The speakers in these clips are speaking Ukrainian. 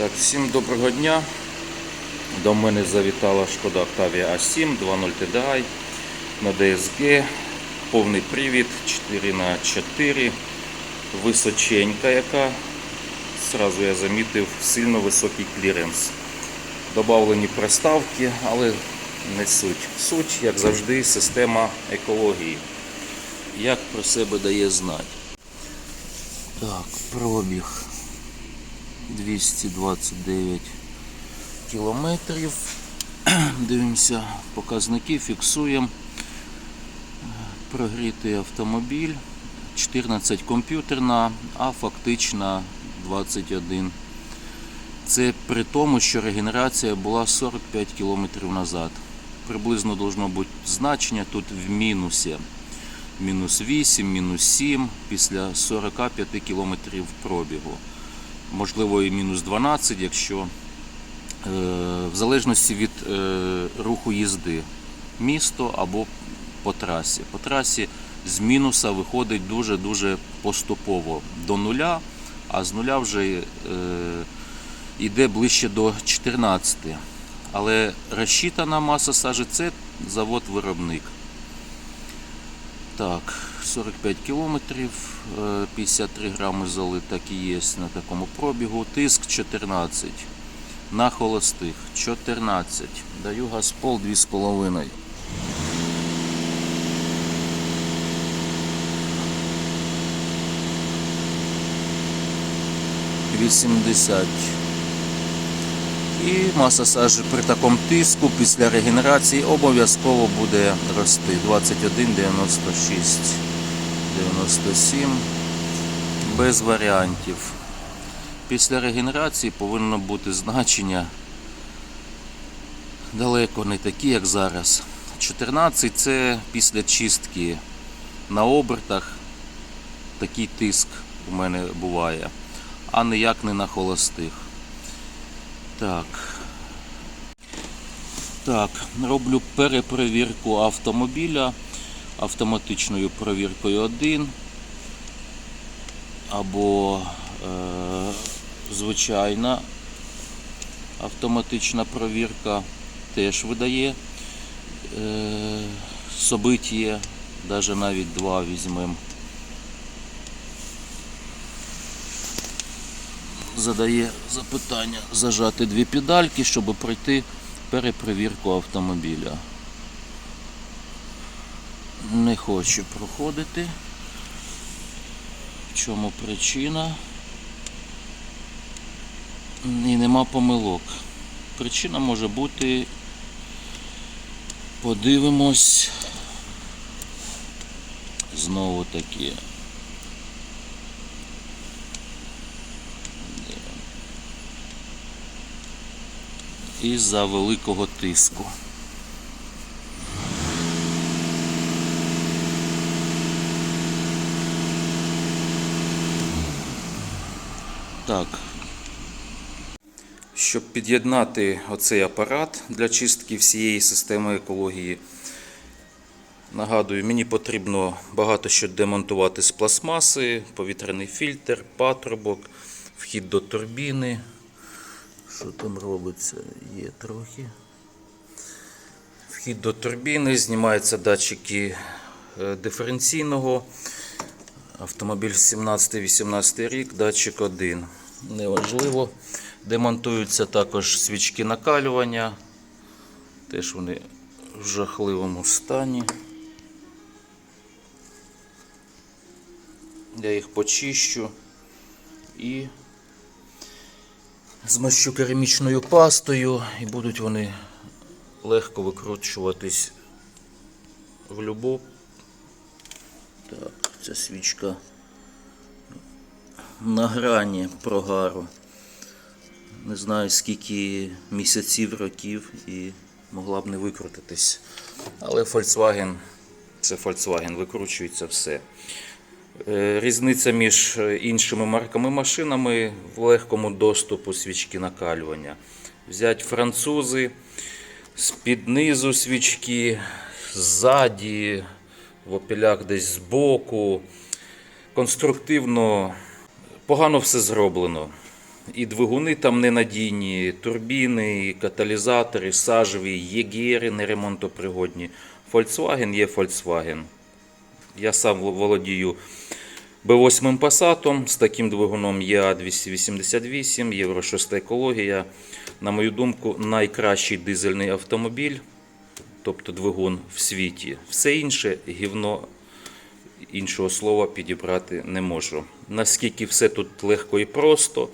Так, всім доброго дня. До мене завітала шкода Octavia A7 2.0 TDI на DSG. Повний привід 4х4. Височенька яка. Сразу я замітив сильно високий кліренс. Добавлені приставки, але не суть. Суть, як завжди, система екології. Як про себе дає знати. Так, пробіг 229 кілометрів. Дивимося показники, фіксуємо. Прогрітий автомобіль. 14 комп'ютерна, а фактично 21. Це при тому, що регенерація була 45 км назад. Приблизно должно бути значення тут в мінусі. Мінус 8, мінус 7 після 45 км пробігу. Можливо, і мінус 12, якщо е, в залежності від е, руху їзди місто або по трасі. По трасі з мінуса виходить дуже-дуже поступово до нуля, а з нуля вже е, йде ближче до 14. Але розчитана маса сажі це завод-виробник. Так, 45 кілометрів, е, 53 грами золи так і є на такому пробігу. Тиск 14. На холостих 14. Даю газ пол 2,5. Вісімдесят. І маса сажі при такому тиску після регенерації обов'язково буде рости. 21, 96, 97. Без варіантів. Після регенерації повинно бути значення далеко не такі, як зараз. 14 це після чистки на обертах такий тиск у мене буває, а ніяк не на холостих. Так. Так, роблю перепровірку автомобіля автоматичною провіркою 1 або е, звичайна автоматична провірка теж видає е, собиття, навіть навіть два візьмемо. Задає запитання зажати дві педальки, щоб пройти перепровірку автомобіля. Не хочу проходити. В чому причина? І нема помилок. Причина може бути. Подивимось. Знову таки. Із-за великого тиску. Так. Щоб під'єднати оцей апарат для чистки всієї системи екології, нагадую, мені потрібно багато що демонтувати з пластмаси, повітряний фільтр, патрубок, вхід до турбіни. Що там робиться? Є трохи. Вхід до турбіни, знімаються датчики е, диференційного. Автомобіль 17-18 рік, датчик 1. Неважливо. Демонтуються також свічки накалювання. Теж вони в жахливому стані. Я їх почищу і змащу керамічною пастою і будуть вони легко викручуватись в любов. Так, ця свічка на грані прогару. Не знаю скільки місяців, років і могла б не викрутитись. Але Volkswagen, це Volkswagen, викручується все. Е, Різниця між іншими марками машинами в легкому доступу свічки накалювання. Взять французи, з-під низу свічки, ззаді, в опілях десь збоку. Конструктивно погано все зроблено. і двигуни там ненадійні, турбіни, і каталізатори, сажеві, єгери не ремонтопригодні. Volkswagen є Volkswagen. Я сам володію B8 Passat з таким двигуном ЄА 288, Євро 6 екологія. На мою думку, найкращий дизельний автомобіль, тобто двигун в світі. Все інше гівно іншого слова підібрати не можу. Наскільки все тут легко і просто,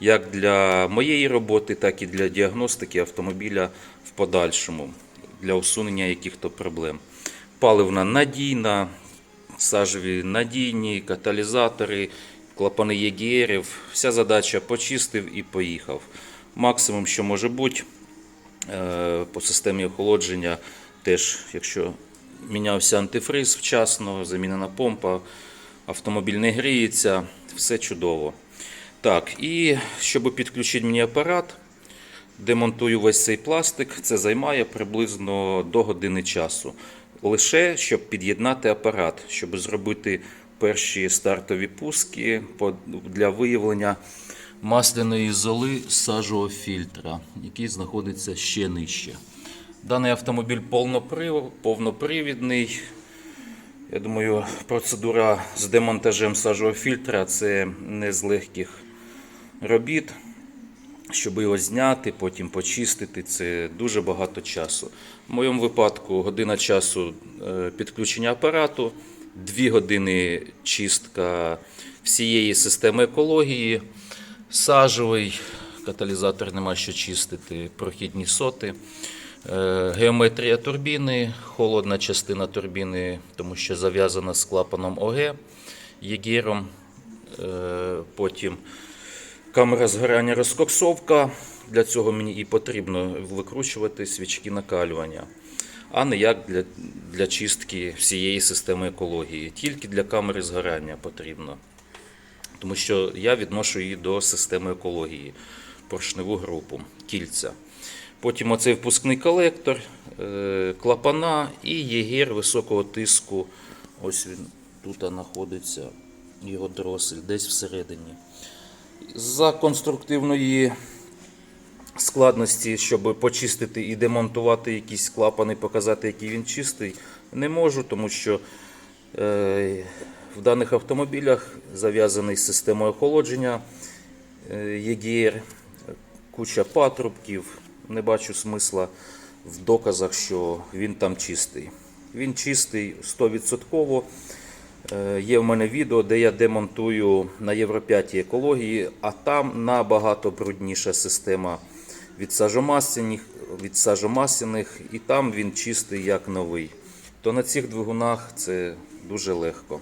як для моєї роботи, так і для діагностики автомобіля в подальшому, для усунення яких-то проблем. Паливна надійна, сажеві надійні, каталізатори, клапани ЄГРів. Вся задача почистив і поїхав. Максимум, що може бути, е, по системі охолодження, теж, якщо мінявся антифриз вчасно, замінена помпа, автомобіль не гріється, все чудово. Так, і щоб підключити мені апарат, демонтую весь цей пластик. Це займає приблизно до години часу. Лише щоб під'єднати апарат, щоб зробити перші стартові пуски для виявлення масляної золи сажового фільтра, який знаходиться ще нижче. Даний автомобіль повноприв- повнопривідний. Я думаю, процедура з демонтажем сажового фільтра це не з легких робіт. Щоб його зняти, потім почистити, це дуже багато часу. В моєму випадку година часу е, підключення апарату, 2 години чистка всієї системи екології, сажовий, каталізатор нема що чистити, прохідні соти, е, геометрія турбіни, холодна частина турбіни, тому що зав'язана з клапаном ОГ, єгіром, е, потім Камера згорання розкоксовка. Для цього мені і потрібно викручувати свічки накалювання, а не як для, для чистки всієї системи екології. Тільки для камери згорання потрібно. Тому що я відношу її до системи екології, поршневу групу, кільця. Потім оцей впускний колектор, е, клапана і єгір високого тиску. Ось він тут знаходиться, його дросель, десь всередині. За конструктивної складності, щоб почистити і демонтувати якісь клапани, показати, який він чистий, не можу, тому що е, в даних автомобілях зав'язаний з системою охолодження е, куча патрубків. Не бачу смисла в доказах, що він там чистий. Він чистий 100%. Е, Є в мене відео, де я демонтую на Євро 5 екології, а там набагато брудніша система від сажомасляних, від сажомасляних, і там він чистий як новий. То на цих двигунах це дуже легко.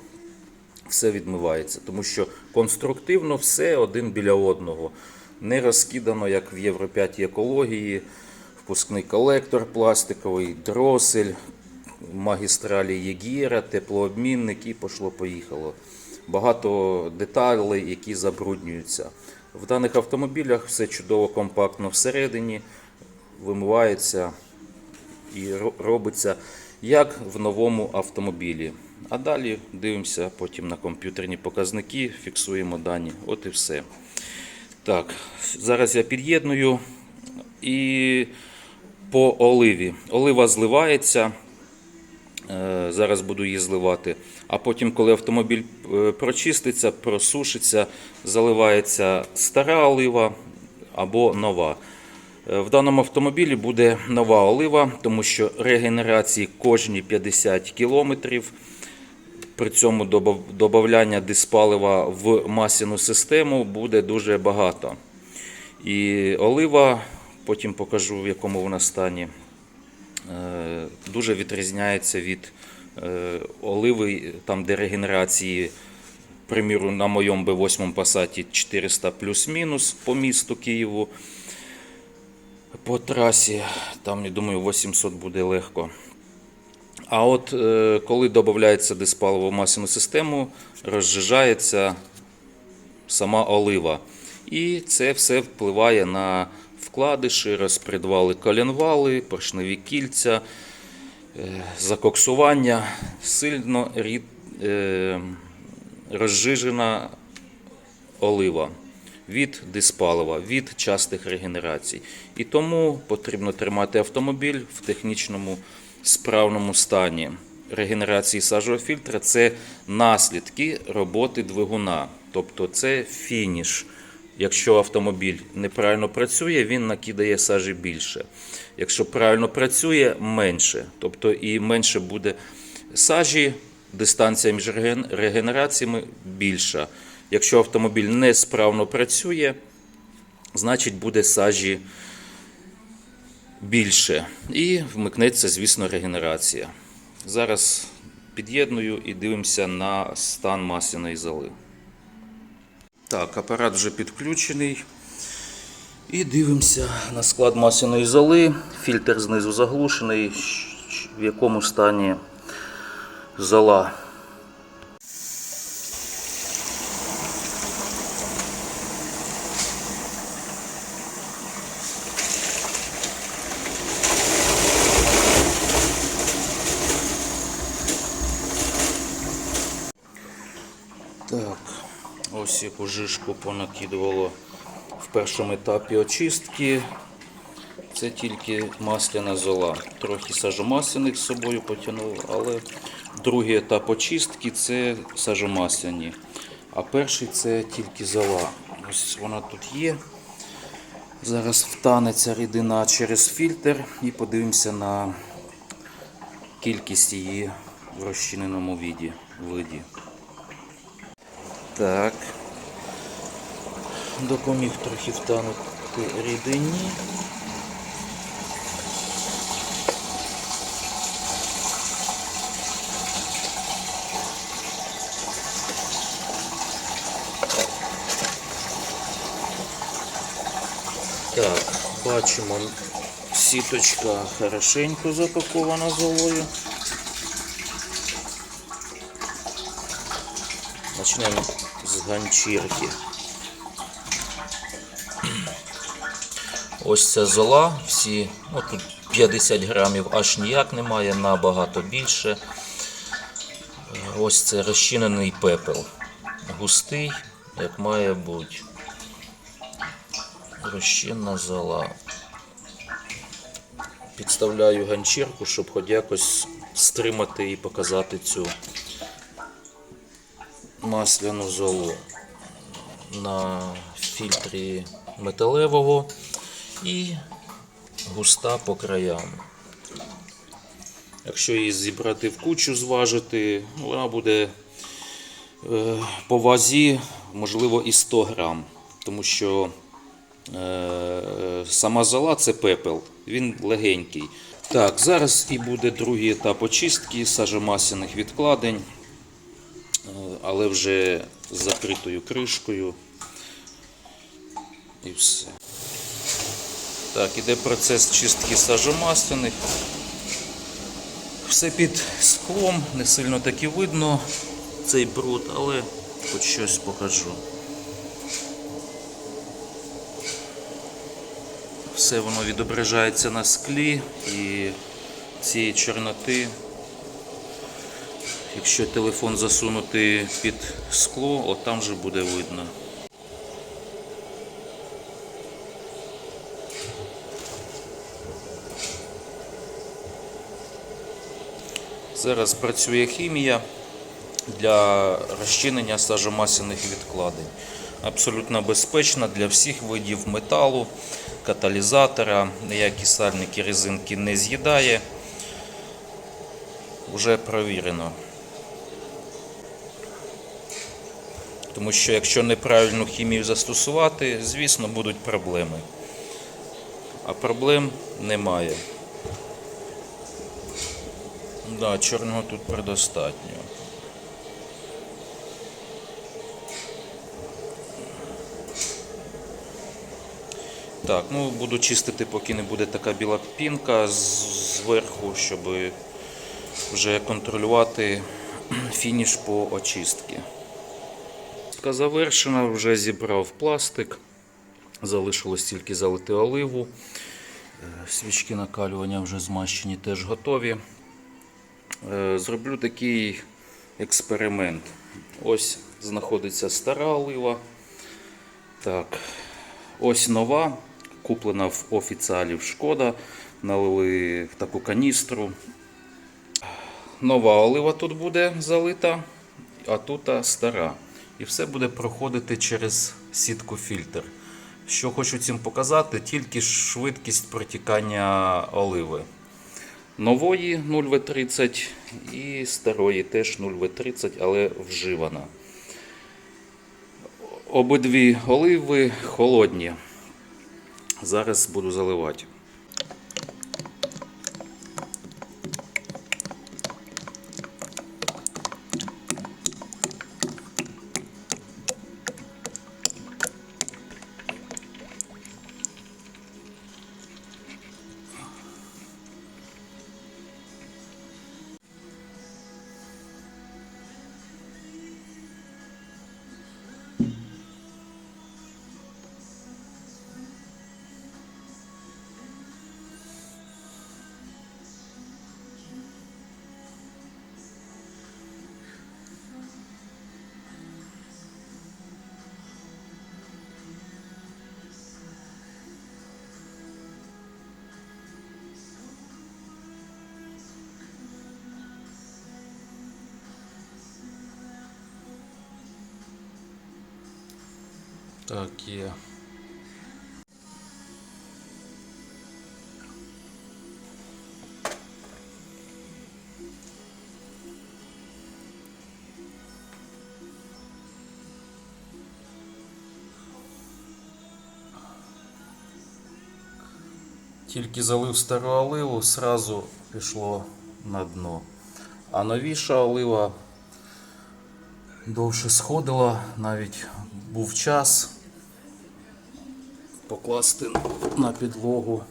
Все відмивається, тому що конструктивно все один біля одного. Не розкидано, як в Євро 5 екології, впускний колектор пластиковий, дросель, магістралі Єгіра, теплообмінник і пошло-поїхало. Багато деталей, які забруднюються. В даних автомобілях все чудово компактно всередині, вимивається і робиться як в новому автомобілі. А далі дивимося потім на комп'ютерні показники, фіксуємо дані. От і все. Так, зараз я під'єдную і по оливі. Олива зливається. Е, Зараз буду її зливати. А потім, коли автомобіль е, прочиститься, просушиться, заливається стара олива або нова. Е, В даному автомобілі буде нова олива, тому що регенерації кожні 50 кілометрів. При цьому додавання диспалива в масляну систему буде дуже багато. І олива, потім покажу в якому вона стані, дуже відрізняється від е, оливи, там де регенерації, приміру, на моєму B8 Passat 400 плюс-мінус по місту Києву. По трасі, там, я думаю, 800 буде легко. А от е, коли додається диспаливо в систему, розжижається сама олива. І це все впливає на вкладиші, розпредвали коленвали, поршневі кільця, е, закоксування, сильно е, розжижена олива. від диспалива, від частих регенерацій. І тому потрібно тримати автомобіль в технічному справному стані. Регенерації сажового фільтра це наслідки роботи двигуна, тобто це фініш. Якщо автомобіль неправильно працює, він накидає сажі більше. Якщо правильно працює, менше. Тобто і менше буде сажі, дистанція між регенераціями більша. Якщо автомобіль несправно працює, значить буде сажі більше. І вмикнеться, звісно, регенерація. Зараз під'єдную і дивимося на стан масляної золи. Так, апарат вже підключений. І дивимося на склад масляної золи. Фільтр знизу заглушений. В якому стані зола. Так, ось яку жишку понакидувало в першому етапі очистки. Це тільки масляна зола. Трохи сажомасляних з собою потягнуло, але другий етап очистки це сажомасляні. А перший це тільки зола. Ось вона тут є. Зараз втане ця рідина через фільтр і подивимося на кількість її в розчиненому виді. Так. Допоміг трохи втанути рідині. Так, бачимо, сіточка хорошенько запакована золою. Почнемо з ганчірки. Ось ця зола, всі, ну тут 50 грамів аж ніяк немає, набагато більше. Ось це розчинений пепел. Густий, як має бути. Розчинна зола. Підставляю ганчірку, щоб хоч якось стримати і показати цю масляну золу на фільтрі металевого і густа по краям. Якщо її зібрати в кучу, зважити, вона буде е, по вазі, можливо, і 100 грам, тому що е, сама зола це пепел, він легенький. Так, зараз і буде другий етап очистки сажомасляних відкладень, але вже з закритою кришкою. І все. Так, іде процес чистки сажомасляних. Все під склом, не сильно так і видно цей бруд, але хоч щось покажу. Все воно відображається на склі і цієї чорноти, якщо телефон засунути під скло, от там вже буде видно. Зараз працює хімія для розчинення сажомасляних відкладень. Абсолютно безпечна для всіх видів металу, каталізатора, ніякі сальники резинки не з'їдає. Уже провірено. Тому що якщо неправильну хімію застосувати, звісно, будуть проблеми. А проблем немає. Да, чорного тут предостатньо. Так, ну буду чистити, поки не буде така біла пінка зверху, щоб вже контролювати фініш по очистці. Чистка завершена, вже зібрав пластик. Залишилось тільки залити оливу. Е, Свічки накалювання вже змащені, теж готові. Е, Зроблю такий експеримент. Ось знаходиться стара олива. Так, ось нова, куплена в офіціалів Шкода. Налили в таку каністру. Нова олива тут буде залита, а тут стара. І все буде проходити через сітку фільтр. Що хочу цим показати, тільки швидкість протікання оливи. Нової 0В30 і старої теж 0В30, але вживана. Обидві оливи холодні. Зараз буду заливати. Так, є. Тільки залив стару оливу, сразу пішло на дно. А новіша олива довше сходила, навіть був час покласти на підлогу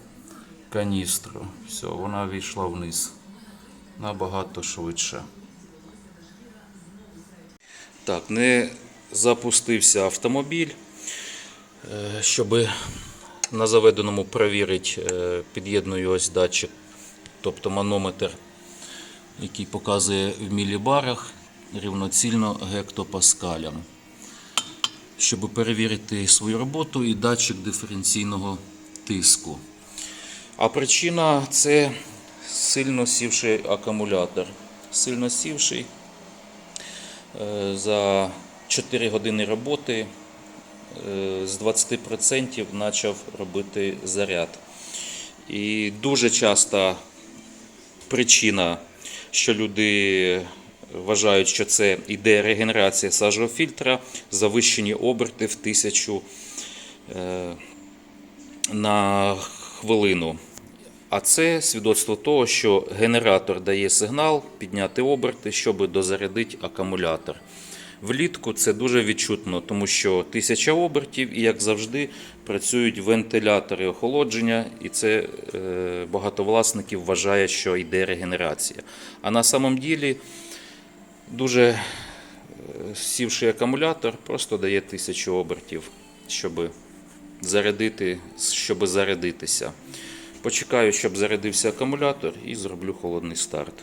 каністру. Все, вона війшла вниз набагато швидше. Так, не запустився автомобіль. Е, Щоб на заведеному перевірити, е, під'єдную ось датчик, тобто манометр, який показує в мілібарах рівноцільно гектопаскалям, щоб перевірити свою роботу і датчик диференційного тиску. А причина це сильно сівший акумулятор. Сильно сівший Е, за 4 години роботи е, з 20% почав робити заряд. І дуже часто причина, що люди вважають, що це іде регенерація сажового фільтра, завищені оберти в тисячу е, на хвилину. А це свідоцтво того, що генератор дає сигнал підняти оберти, щоб дозарядити акумулятор. Влітку це дуже відчутно, тому що 1000 обертів і, як завжди, працюють вентилятори охолодження, і це е, багато власників вважає, що йде регенерація. А на самом ділі дуже е, сівший акумулятор просто дає 1000 обертів, щоб зарядити, щоб зарядитися. Почекаю, щоб зарядився акумулятор і зроблю холодний старт.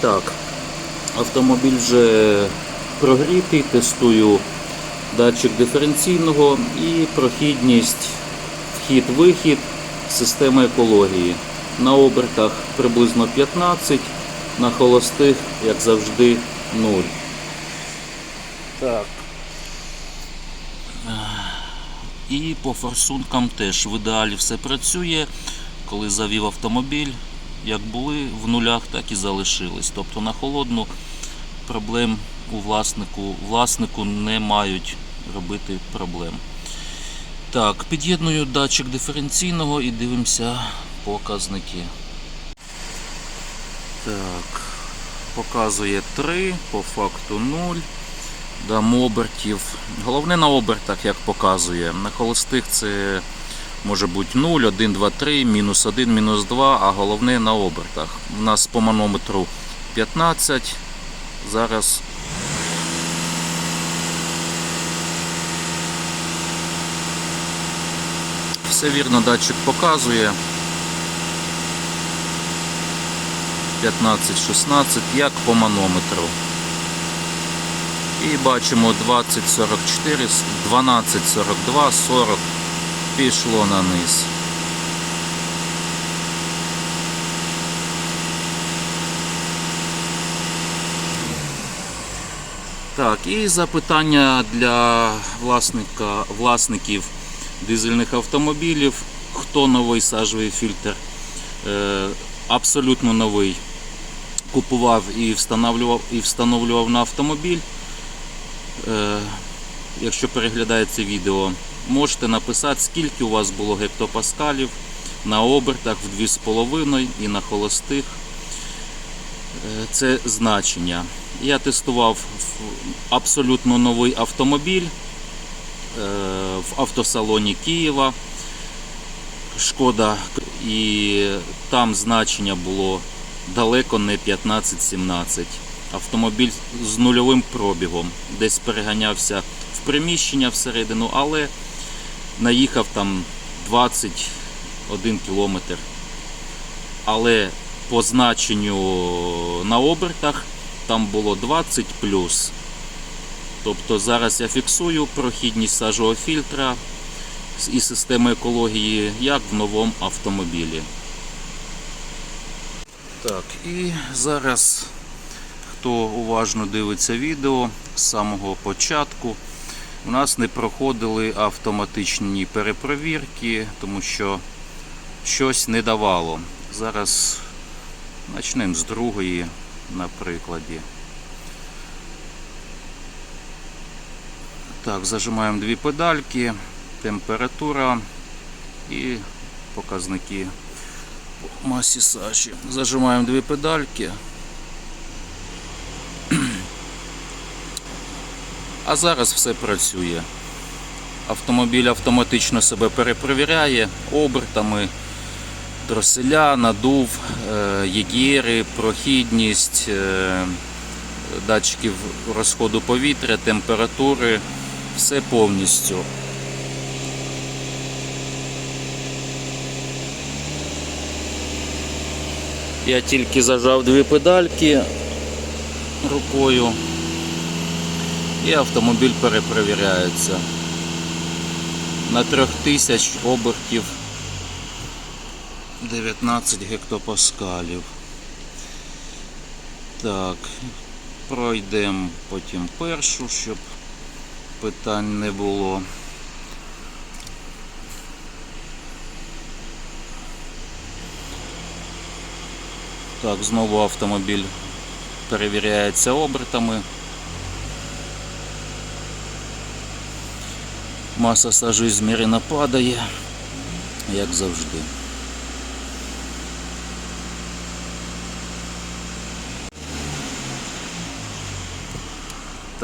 Так, автомобіль вже прогрітий, тестую датчик диференційного і прохідність вхід-вихід системи екології. На обертах приблизно 15, на холостих, як завжди, 0. Так. І по форсункам теж в ідеалі все працює. Коли завів автомобіль, як були в нулях, так і залишились. Тобто на холодну проблем у власнику, власнику не мають робити проблем. Так, під'єдную датчик диференційного і дивимося показники. Так, показує 3, по факту 0. Дам обертів. Головне на обертах, як показує. На холостих це може бути 0, 1, 2, 3, мінус 1, мінус 2, а головне на обертах. У нас по манометру 15. Зараз все вірно датчик показує. 15-16, як по манометру. І бачимо 20-44, 12-42, 40 пішло на низ. Так, і запитання для власника, власників дизельних автомобілів. Хто новий сажовий фільтр? Е, абсолютно новий. Купував і встановлював, і встановлював на автомобіль. Е, якщо переглядаєте відео, можете написати, скільки у вас було гектопаскалів на обертах в 2,5 і на холостих. Е, Це значення. Я тестував абсолютно новий автомобіль в автосалоні Києва. Шкода, і там значення було далеко не 15-17. Автомобіль з нульовим пробігом. Десь переганявся в приміщення всередину, але наїхав там 21 кілометр. Але по значенню на обертах там було 20 плюс. Тобто зараз я фіксую прохідність сажового фільтра і системи екології, як в новому автомобілі. Так, і зараз, хто уважно дивиться відео з самого початку, у нас не проходили автоматичні перепровірки, тому що щось не давало. Зараз почнемо з другої на прикладі. Так, зажимаємо дві педальки, температура і показники по масі сажі. Зажимаємо дві педальки. А зараз все працює. Автомобіль автоматично себе перепровіряє обертами, троселя, надув, е, єгєри, прохідність, е, датчиків розходу повітря, температури, все повністю. Я тільки зажав дві педальки рукою і автомобіль перепровіряється. На 3000 обертів 19 гектопаскалів. Так, пройдемо потім першу, щоб питань не було. Так, знову автомобіль перевіряється обертами. Маса сажі змірена падає, як завжди.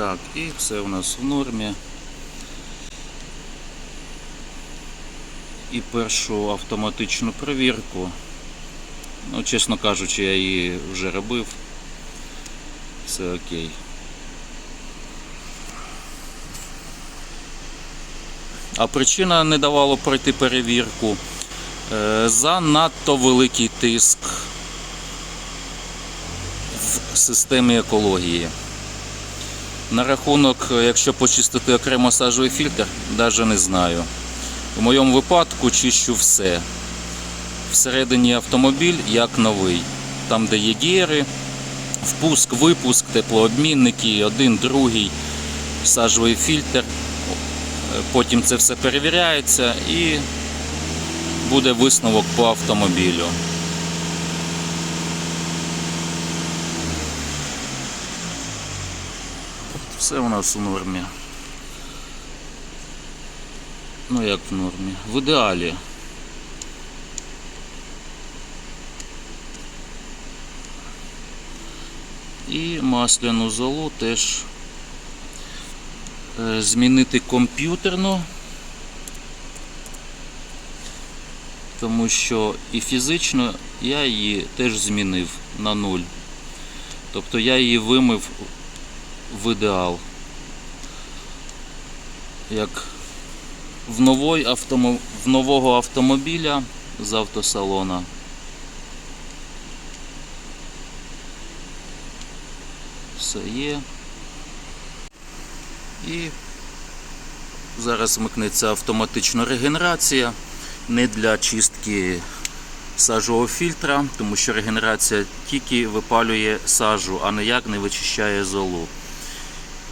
Так, і все у нас в нормі. І першу автоматичну перевірку. Ну, чесно кажучи, я її вже робив. Все окей. А причина не давало пройти перевірку. Е, Занадто великий тиск в системі екології. На рахунок, е, якщо почистити окремо сажовий фільтр, навіть не знаю. У моєму випадку чищу все. Всередині автомобіль як новий. Там, де є гіри, впуск, випуск, теплообмінники, один, другий, сажовий фільтр. Потім це все перевіряється і буде висновок по автомобілю. Все у нас у нормі. Ну як в нормі? В ідеалі. І масляну золу теж е, змінити комп'ютерно, тому що і фізично я її теж змінив на нуль. Тобто я її вимив в ідеал. Як в, новой автомо... в нового автомобіля з автосалона. Все є. І зараз вмикнеться автоматична регенерація. Не для чистки сажового фільтра, тому що регенерація тільки випалює сажу, а ніяк не вичищає золу.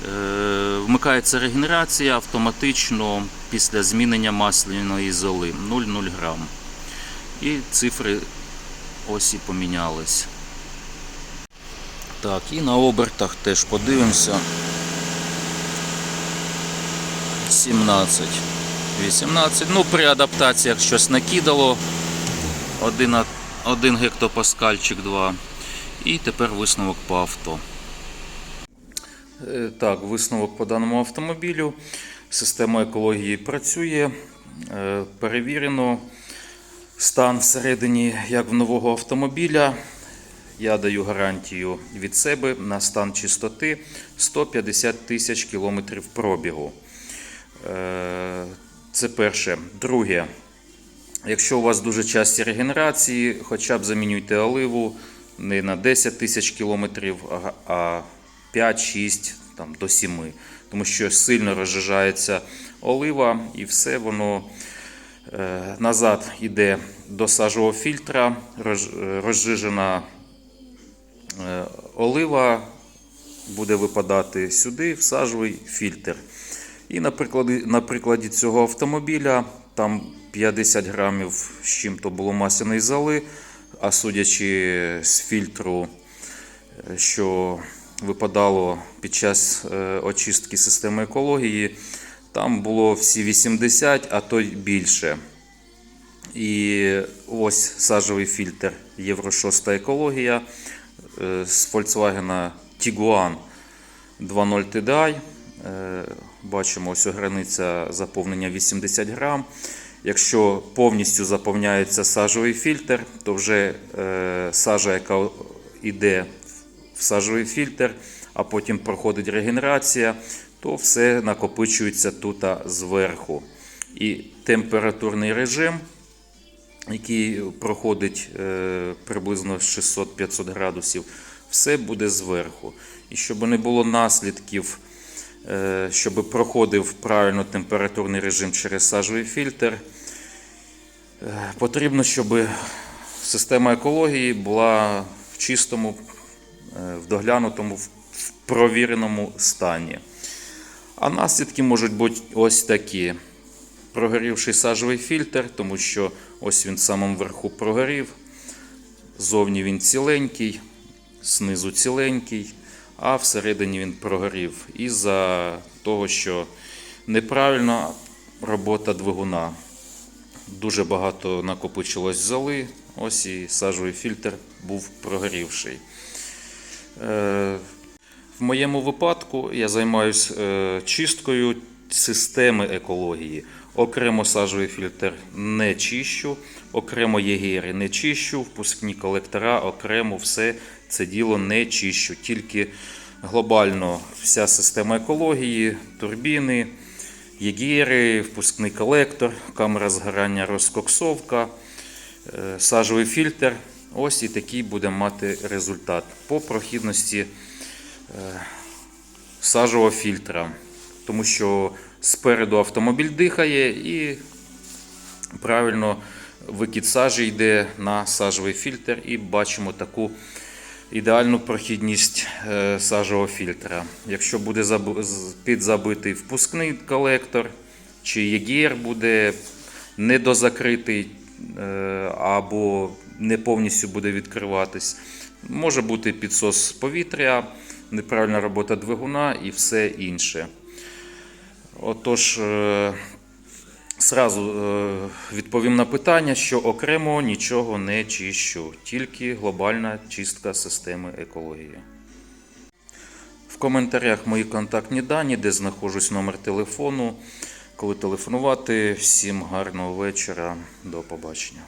Е, Вмикається регенерація автоматично після змінення масляної золи 0,0 грам. І цифри ось і помінялись. Так, і на обертах теж подивимося. 17, 18. Ну, при адаптаціях щось накидало. 1, 1 гектопаскальчик 2. І тепер висновок по авто. Е, Так, висновок по даному автомобілю. Система екології працює. Е, Перевірено стан всередині як в нового автомобіля. Я даю гарантію від себе на стан чистоти 150 тисяч кілометрів пробігу. Е, Це перше. Друге. Якщо у вас дуже часті регенерації, хоча б замінюйте оливу не на 10 тисяч кілометрів, а- а 5-6 там, до 7. Тому що сильно розжижається олива і все воно е, назад йде до сажового фільтра, роз- е, розжижена е, олива буде випадати сюди, в сажовий фільтр. І на прикладі, на прикладі цього автомобіля там 50 грамів з чим-то було масляної золи, а судячи з фільтру, е, що випадало під час е, очистки системи екології, там було всі 80, а то й більше. І ось сажовий фільтр Євро 6 екологія е, з Volkswagen Tiguan 2.0 TDI. Е, Бачимо, ось границя заповнення 80 грам. Якщо повністю заповняється сажовий фільтр, то вже сажа, яка йде в сажовий фільтр, а потім проходить регенерація, то все накопичується тут зверху. І температурний режим який проходить е, приблизно 600-500 градусів, все буде зверху. І щоб не було наслідків, е, щоб проходив правильно температурний режим через сажовий фільтр, е, потрібно, щоб система екології була в чистому, в доглянутому, в провіреному стані. А наслідки можуть бути ось такі. Прогорівший сажовий фільтр, тому що ось він в самому верху прогорів. Зовні він ціленький, знизу ціленький, а всередині він прогорів. Із-за того, що неправильна робота двигуна. Дуже багато накопичилось золи, ось і сажовий фільтр був прогорівший. Е, в моєму випадку я займаюся чисткою системи екології. Окремо сажовий фільтр не чищу, окремо єгери не чищу, впускні колектора, окремо все це діло не чищу. Тільки глобально вся система екології, турбіни, єгери, впускний колектор, камера згорання, розкоксовка, е, сажовий фільтр. Ось і такий буде мати результат по прохідності сажового фільтра. Тому що спереду автомобіль дихає і правильно викид сажі йде на сажовий фільтр, і бачимо таку ідеальну прохідність е, сажового фільтра. Якщо буде підзабитий впускний колектор, чи ЄГР буде недозакритий е, або не повністю буде відкриватись, може бути підсос повітря, неправильна робота двигуна і все інше. Отож, е, Сразу е, відповім на питання, що окремо нічого не чищу, тільки глобальна чистка системи екології. В коментарях мої контактні дані, де знаходжусь номер телефону. Коли телефонувати, всім гарного вечора, до побачення.